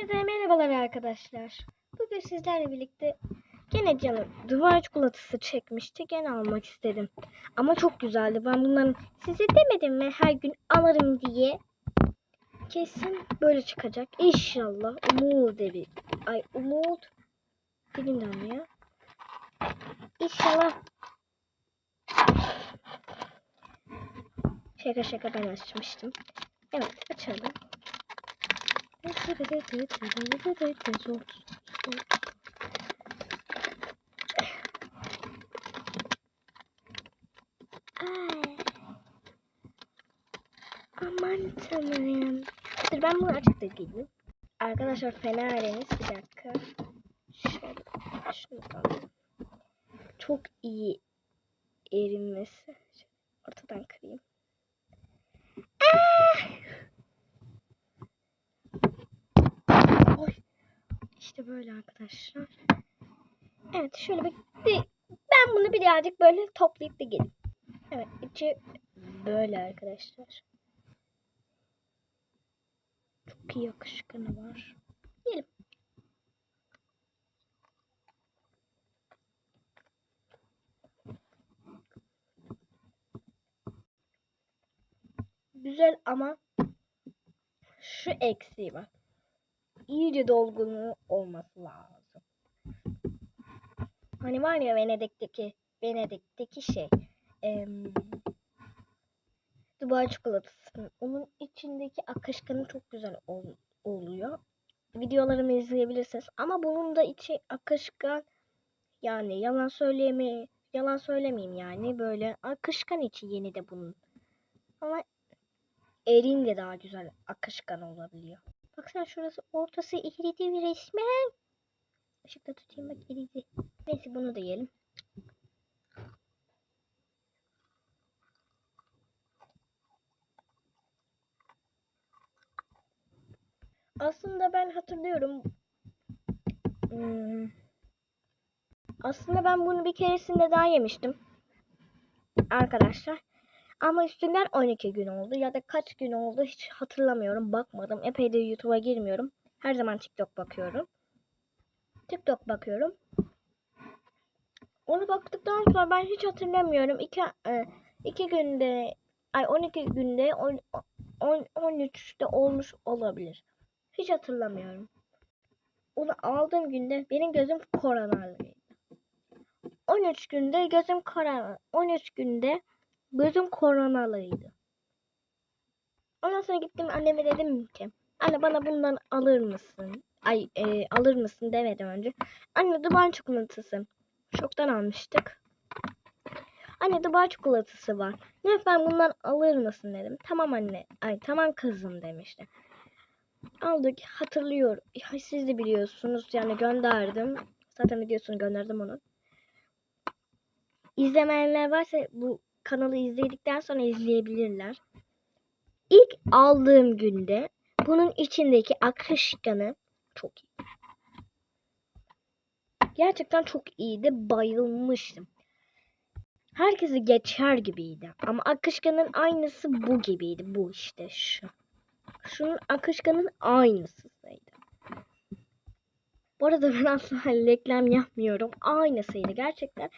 Hepinize merhabalar arkadaşlar. Bugün sizlerle birlikte gene canım duvar çikolatası çekmişti. Gene almak istedim. Ama çok güzeldi. Ben bunların size demedim mi her gün alırım diye. Kesin böyle çıkacak. İnşallah. Umut bir. Ay Umut. Birinden ya. İnşallah. Şaka şaka ben açmıştım. Evet açalım. Aman tanrım. Dur ben bunu açık da. Arkadaşlar fena aranız. Bir dakika. Şöyle. Şunu alayım. Çok iyi erinmesi. Ortadan kırayım. Ah! İşte böyle arkadaşlar. Evet şöyle bir, ben bunu birazcık böyle toplayıp da geleyim. Evet içi böyle arkadaşlar. Çok iyi akışkanı var. Gelin. Güzel ama şu eksiği var. İyice dolgunluğu olması lazım. Hani var ya Venedik'teki Venedik'teki şey. em, Dubai çikolatası. Onun içindeki akışkanı çok güzel ol- oluyor. Videolarımı izleyebilirsiniz. Ama bunun da içi akışkan yani yalan söyleme yalan söylemeyeyim yani böyle akışkan içi yeni de bunun. Ama erince daha güzel akışkan olabiliyor. Baksana şurası ortası eridi bir resmen. Işıkta tutayım bak eridi. Neyse bunu da yiyelim. Aslında ben hatırlıyorum. Hmm. Aslında ben bunu bir keresinde daha yemiştim. Arkadaşlar. Ama üstünden 12 gün oldu ya da kaç gün oldu hiç hatırlamıyorum. Bakmadım. Epey de YouTube'a girmiyorum. Her zaman TikTok bakıyorum. TikTok bakıyorum. Onu baktıktan sonra ben hiç hatırlamıyorum. İki, e, iki günde ay 12 günde on, on, 13'te olmuş olabilir. Hiç hatırlamıyorum. Onu aldığım günde benim gözüm koronalıydı. 13 günde gözüm korona 13 günde gözüm koronalıydı. Ondan sonra gittim anneme dedim ki anne bana bundan alır mısın? Ay e, alır mısın demedim önce. Anne Dubai çikolatası. Şoktan almıştık. Anne Dubai çikolatası var. Lütfen bundan alır mısın dedim. Tamam anne. Ay tamam kızım demişti. Aldık hatırlıyorum. Ya, Siz de biliyorsunuz yani gönderdim. Zaten videosunu gönderdim onun. İzlemeyenler varsa bu kanalı izledikten sonra izleyebilirler. İlk aldığım günde bunun içindeki akışkanı çok iyi. Gerçekten çok iyiydi. Bayılmıştım. Herkesi geçer gibiydi. Ama akışkanın aynısı bu gibiydi. Bu işte şu. Şunun akışkanın aynısıydı. Bu arada ben asla reklam yapmıyorum. Aynısıydı gerçekten.